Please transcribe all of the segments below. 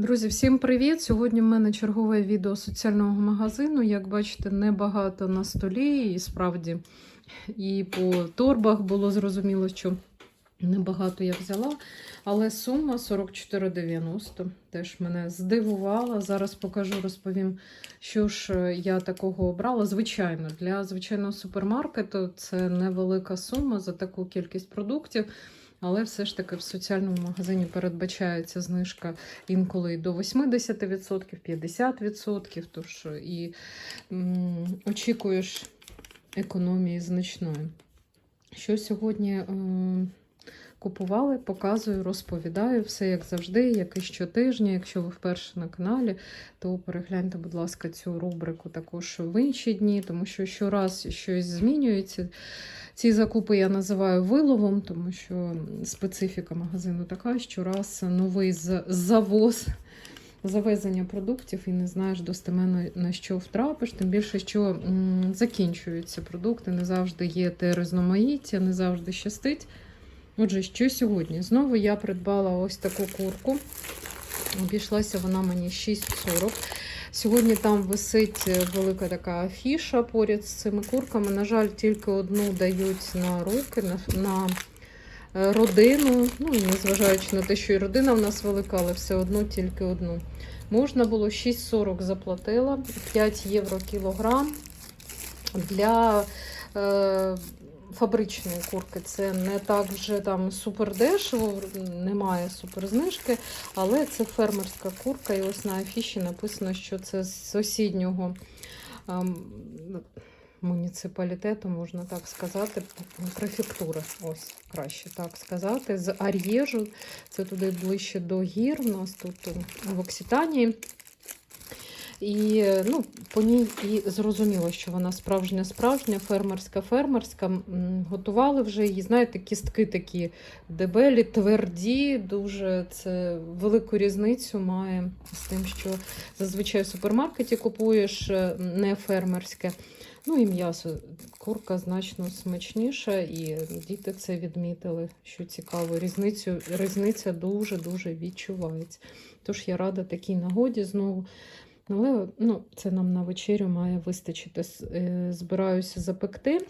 Друзі, всім привіт! Сьогодні в мене чергове відео соціального магазину. Як бачите, небагато на столі, і справді і по торбах було зрозуміло, що небагато я взяла. Але сума 44,90 теж мене здивувала. Зараз покажу, розповім, що ж я такого обрала. Звичайно, для звичайного супермаркету це невелика сума за таку кількість продуктів. Але все ж таки в соціальному магазині передбачається знижка інколи до 80%, 50%. Тож і м, очікуєш економії значної. Що сьогодні е, купували, показую, розповідаю все як завжди, як і щотижня. Якщо ви вперше на каналі, то перегляньте, будь ласка, цю рубрику також в інші дні, тому що щораз щось змінюється. Ці закупи я називаю виловом, тому що специфіка магазину така, що раз новий завоз. Завезення продуктів і не знаєш достеменно на що втрапиш, тим більше, що закінчуються продукти, не завжди є те різноманіття, не завжди щастить. Отже, що сьогодні? Знову я придбала ось таку курку. Обійшлася вона мені 6,40. Сьогодні там висить е, велика така афіша поряд з цими курками. На жаль, тільки одну дають на руки, на, на е, родину. Ну, незважаючи на те, що і родина в нас велика, але все одно тільки одну. Можна було 6,40 заплатила, 5 євро кілограм. Для е, фабричної курки це не так вже там супер дешево, немає супер знижки, але це фермерська курка. І ось на афіші написано, що це з сусіднього ем, муніципалітету, можна так сказати, префектури. Ось краще так сказати. З Ар'єжу, це туди ближче до гір. У нас тут е, в Окситанії. І ну, по ній і зрозуміло, що вона справжня, справжня, фермерська, фермерська. Готували вже її, знаєте, кістки такі дебелі, тверді, дуже це велику різницю має з тим, що зазвичай в супермаркеті купуєш е, не фермерське. Ну і м'ясо. Курка значно смачніша, і діти це відмітили, що цікаво. Різницю, різниця дуже-дуже відчувається. Тож я рада такій нагоді знову. Але ну, це нам на вечерю має вистачити. Е, Збираюся запекти.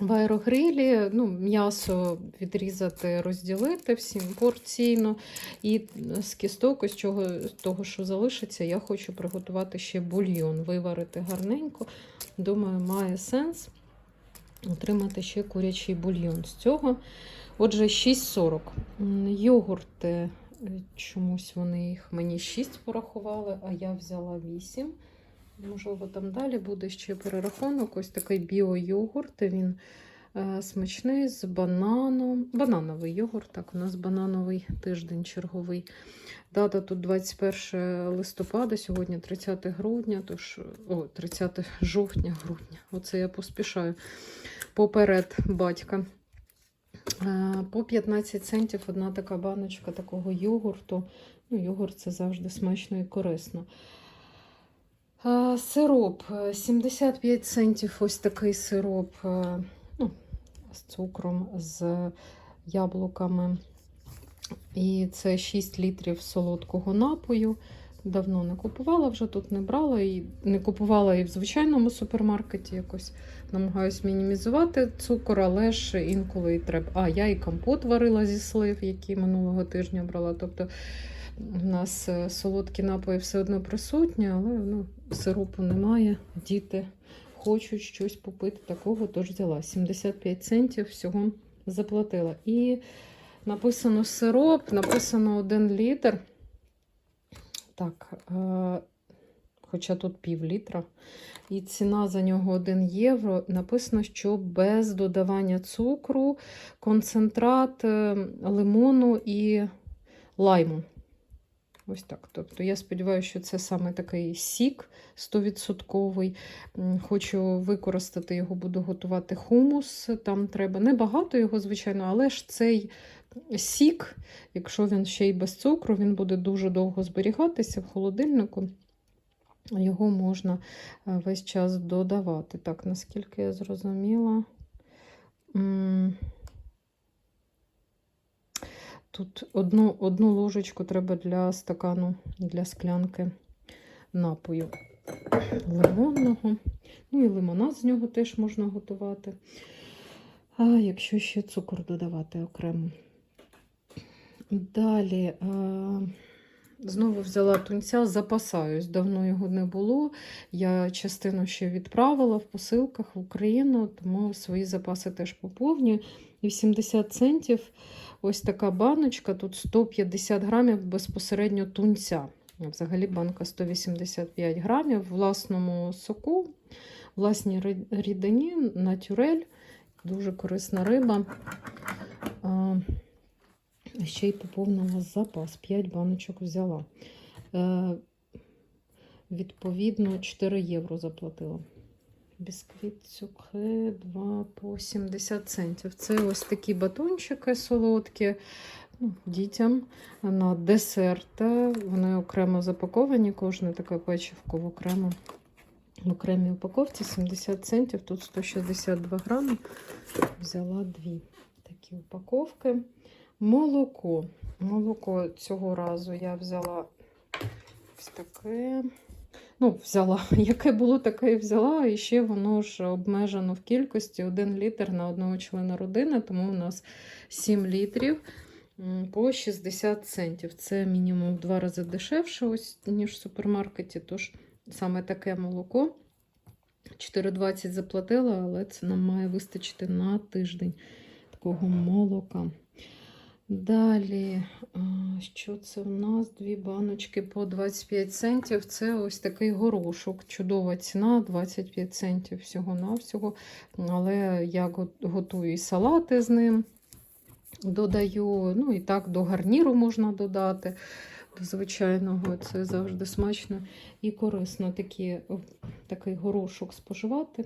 В аерогрилі ну, м'ясо відрізати, розділити всім порційно. І з кісток, із чого, з того, що залишиться, я хочу приготувати ще бульйон, виварити гарненько. Думаю, має сенс отримати ще курячий бульйон з цього. Отже, 6,40. Йогурти, чомусь вони їх мені 6 порахували, а я взяла 8. Можливо, там далі буде ще перерахунок. Ось такий біо-йогурт. Він е, смачний з бананом. Банановий йогурт. Так, у нас банановий тиждень черговий. Дата тут 21 листопада, сьогодні 30 грудня, тож о, 30 жовтня, грудня. Оце я поспішаю поперед батька. Е, По 15 центів одна така баночка такого йогурту. Ну, йогурт це завжди смачно і корисно. Е, Сироп е, 75 центів. Ось такий сироп е, ну, з цукром, з яблуками. І це 6 літрів солодкого напою. Давно не купувала, вже тут не брала. І не купувала і в звичайному супермаркеті якось намагаюсь мінімізувати цукор, але ж інколи і треба. А, я і компот варила зі слив, який минулого тижня брала. Тобто у нас е, солодкі напої все одно присутні, але ну, сиропу немає. Діти хочуть щось попити такого, тож взяла. 75 центів всього заплатила. І написано сироп, написано 1 літр. Так, е, хоча тут пів літра. І ціна за нього 1 євро. Написано, що без додавання цукру, концентрат е, лимону і лайму. Ось так. Тобто я сподіваюся, що це саме такий сік 100%. Хочу використати його, буду готувати хумус. Там треба небагато його, звичайно, але ж цей сік, якщо він ще й без цукру, він буде дуже довго зберігатися в холодильнику. Його можна е, весь час додавати. Так, наскільки я зрозуміла. Тут одну, одну ложечку треба для стакану, для склянки напою лимонного. Ну і лимонад з нього теж можна готувати. А якщо ще цукор додавати окремо. Далі е, знову взяла тунця, запасаюсь. Давно його не було. Я частину ще відправила в посилках в Україну, тому свої запаси теж поповнюю. І 70 центів ось така баночка, тут 150 грамів безпосередньо тунця. Взагалі банка 185 грамів в власному соку, власній рідині, натюрель. Дуже корисна риба. Ще й поповнила запас. 5 баночок взяла. Е, відповідно, 4 євро заплатила. Бісквіт цукре 2 по 70 центів. Це ось такі батончики солодкі ну, дітям на десерт. Вони окремо запаковані, кожне таке печивко в окремо. В окремій упаковці 70 центів, тут 162 грами. Взяла дві такі упаковки. Молоко. Молоко цього разу я взяла ось таке. Ну, взяла, яке було, таке і взяла. І ще воно ж обмежено в кількості 1 літр на одного члена родини, тому у нас 7 літрів по 60 центів. Це мінімум в два рази дешевше, ось, ніж в супермаркеті. Тож саме таке молоко. 4,20 заплатила, але це нам має вистачити на тиждень такого молока. Далі, що це у нас? Дві баночки по 25 центів. Це ось такий горошок. Чудова ціна, 25 центів всього-навсього. Але я готую і салати з ним. Додаю, ну і так до гарніру можна додати. До звичайного це завжди смачно і корисно такі, такий горошок споживати.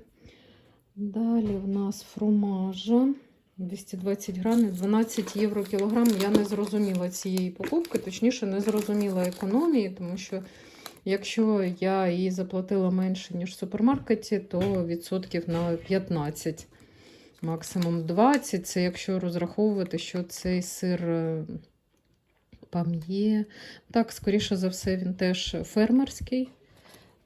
Далі в нас фромажа. 220 грамів, 12 євро кілограм. Я не зрозуміла цієї покупки, точніше, не зрозуміла економії, тому що якщо я її заплатила менше, ніж в супермаркеті, то відсотків на 15, максимум 20. Це якщо розраховувати, що цей сир е, пам'є. Так, скоріше за все, він теж фермерський.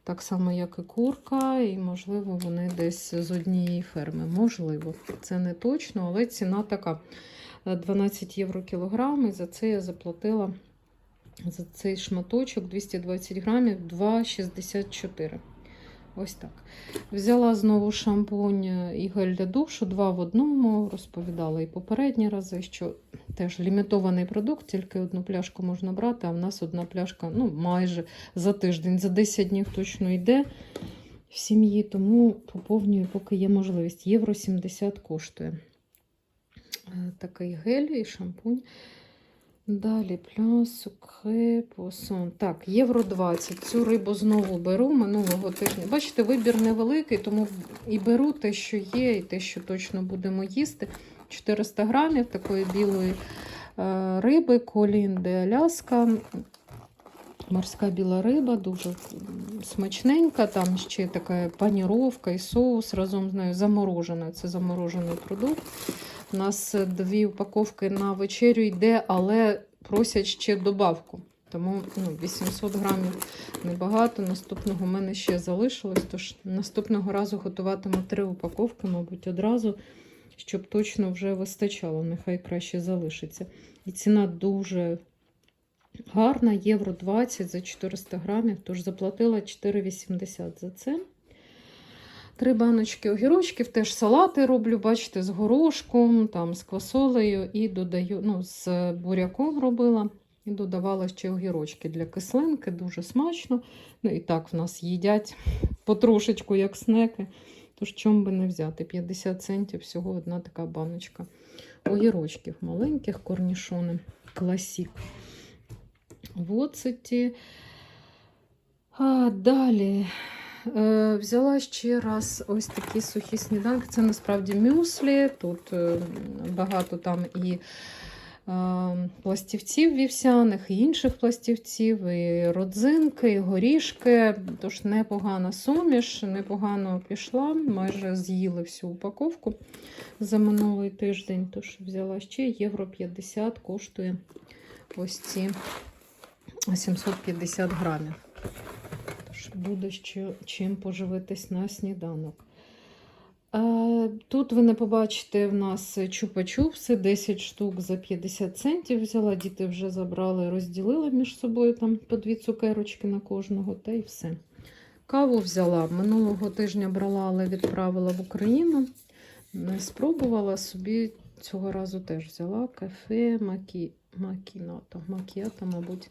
Так само, як і курка, і, можливо, вони десь з однієї ферми. Можливо, це не точно, але ціна така: Е, 12 євро кілограм. І за це я заплатила за цей шматочок 220 грамів 2,64. Ось так. Взяла знову шампунь і гель для душу, два в одному. Розповідала і попередні рази, що теж лімітований продукт, тільки одну пляшку можна брати, а в нас одна пляшка ну, майже за тиждень, за 10 днів точно йде в сім'ї, тому поповнюю, поки є можливість. Євро 70 коштує. Е, Такий гель і шампунь. Далі пляс, сукре, посон. Так, євро 20. Цю рибу знову беру минулого тижня. Бачите, вибір невеликий, тому і беру те, що є, і те, що точно будемо їсти. 400 грамів такої білої е, риби, колін де Аляска. Морська біла риба, дуже смачненька. Там ще така паніровка і соус разом з нею заморожена. Це заморожений продукт. У нас дві упаковки на вечерю йде, але просять ще добавку. Тому ну, 800 грамів небагато. Наступного в мене ще залишилось. Тож наступного разу готуватиму три упаковки, мабуть, одразу, щоб точно вже вистачало. Нехай краще залишиться. І ціна дуже гарна, євро 20 за 400 грамів. Тож заплатила 4,80 за це. Три баночки огірочків, теж салати роблю, бачите, з горошком, там, з квасолею і додаю, ну, з буряком робила. І додавала ще огірочки для кислинки, дуже смачно. Ну і так в нас їдять потрошечку, як снеки. Тож чому би не взяти? 50 центів всього одна така баночка. Огірочків маленьких, корнішони, класік. А, далі Е, Взяла ще раз ось такі сухі сніданки. Це насправді мюслі. Тут е, багато там і е, пластівців вівсяних, і інших пластівців, і родзинки, і горішки. Тож непогана суміш, непогано пішла. Майже з'їли всю упаковку за минулий тиждень. Тож взяла ще євро 50 коштує ось ці 750 грамів. Тож буде ще чим поживитись на сніданок. Е, Тут ви не побачите в нас чупа-чупси, 10 штук за 50 центів взяла. Діти вже забрали, розділили між собою там по дві цукерочки на кожного, та й все. Каву взяла. Минулого тижня брала, але відправила в Україну. Не спробувала собі цього разу теж взяла кафе макі... макіното. Макіато, мабуть.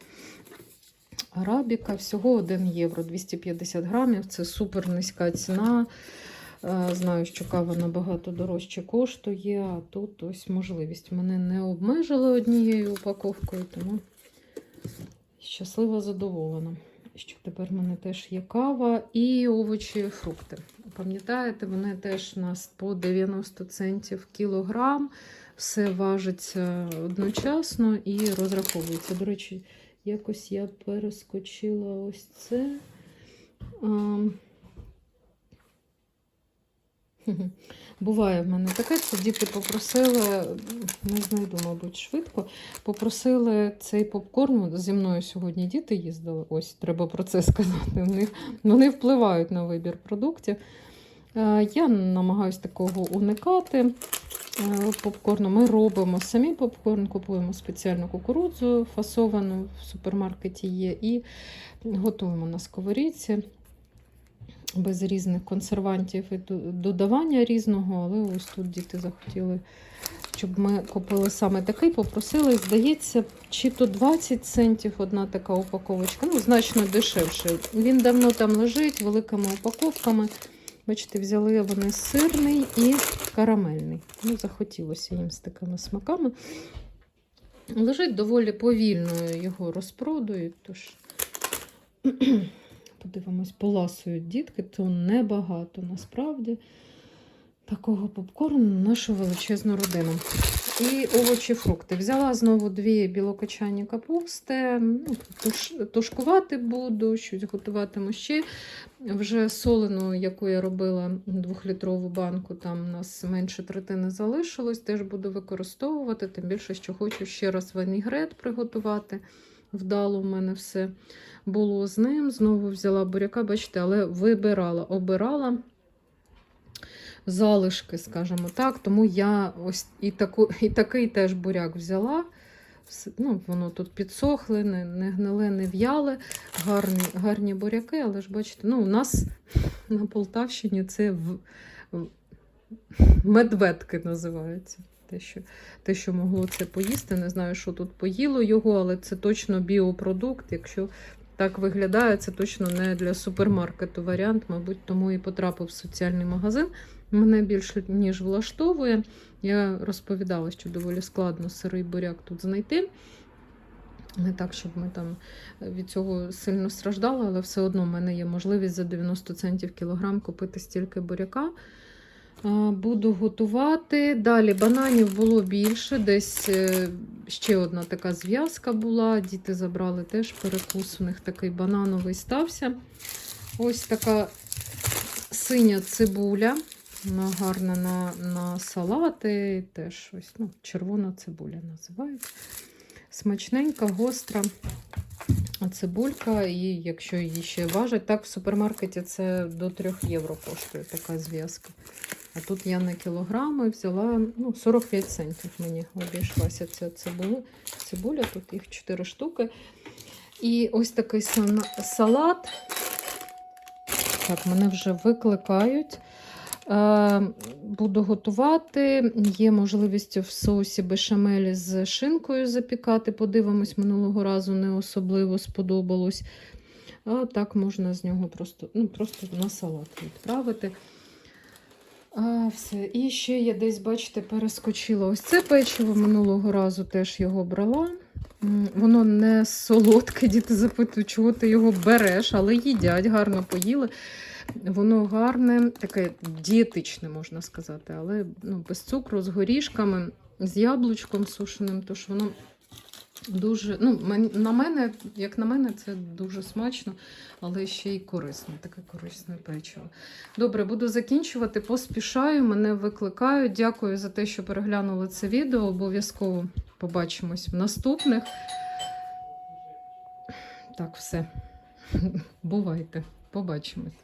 Арабіка. Всього 1 євро 250 грамів. Це супер низька ціна. Е, Знаю, що кава набагато дорожче коштує, а тут ось можливість. Мене не обмежили однією упаковкою, тому щаслива задоволена. Що тепер в мене теж є кава і овочі, і фрукти. Пам'ятаєте, вони теж у нас по 90 центів кілограм. Все важиться одночасно і розраховується. До речі, якось я перескочила ось це. Буває в мене таке, це діти попросили, не знайду, мабуть, швидко. Попросили цей попкорн. Зі мною сьогодні діти їздили. Ось треба про це сказати. В них, вони впливають на вибір продуктів. Е, Я намагаюся такого уникати. Е, Попкорну ми робимо самі попкорн, купуємо спеціальну кукурудзу фасовану в супермаркеті є, і готуємо на сковорідці без різних консервантів і додавання різного, але ось тут діти захотіли, щоб ми купили саме такий, попросили, здається, чи то 20 центів одна така упаковочка, ну, значно дешевше. Він давно там лежить великими упаковками. Бачите, взяли вони сирний і карамельний. Ну, захотілося їм з такими смаками. Лежить доволі повільно його розпродають, тож подивимось, поласують дітки, то небагато насправді такого попкорну на нашу величезну родину. І овочі, фрукти. Взяла знову дві білокочані капусти. Ну, туш, тушкувати буду, щось готуватиму ще. Вже солену, яку я робила двохлітрову банку, там у нас менше третини залишилось. Теж буду використовувати, тим більше, що хочу ще раз вінігрет приготувати. Вдало в мене все було з ним. Знову взяла буряка, бачите, але вибирала, обирала залишки, скажімо так. Тому я ось і, таку, і такий теж буряк взяла. Ну, воно тут підсохле, не, не гниле, не в'яле, гарні, гарні буряки, але ж бачите, ну, у нас на Полтавщині це в, в- медведки називаються. Те що, те, що могло це поїсти. Не знаю, що тут поїло його, але це точно біопродукт. Якщо так виглядає, це точно не для супермаркету варіант, мабуть, тому і потрапив в соціальний магазин. Мене більше ніж влаштовує. Я розповідала, що доволі складно сирий буряк тут знайти. Не так, щоб ми там від цього сильно страждали, але все одно в мене є можливість за 90 центів кілограм купити стільки буряка. Буду готувати. Далі бананів було більше, десь е, ще одна така зв'язка була. Діти забрали теж перекус, у них такий банановий стався. Ось така синя цибуля. Вона гарна на, на салати. Теж ось, ну, червона цибуля називають. Смачненька, гостра цибулька, і якщо її ще важать, так в супермаркеті це до 3 євро коштує така зв'язка. А тут я на кілограми взяла ну, 45 центів мені обійшлася ця цибуля. цибуля, тут їх 4 штуки. І ось такий салат. Так, мене вже викликають. Е, Буду готувати. Є можливість в соусі бешамелі з шинкою запікати. Подивимось, минулого разу не особливо сподобалось. А так можна з нього просто, ну, просто на салат відправити. А, все. І ще я десь, бачите, перескочила ось це печиво. Минулого разу теж його брала. Воно не солодке, діти запитують, чого ти його береш, але їдять, гарно поїли. Воно гарне, таке дієтичне, можна сказати, але ну, без цукру, з горішками. з яблучком сушеним, тож воно дуже, ну, на мене, як на мене, це дуже смачно, але ще й корисно, таке корисне печиво. Добре, буду закінчувати. Поспішаю, мене викликають. Дякую за те, що переглянули це відео. Обов'язково побачимось в наступних. Так, все. Бувайте, побачимось.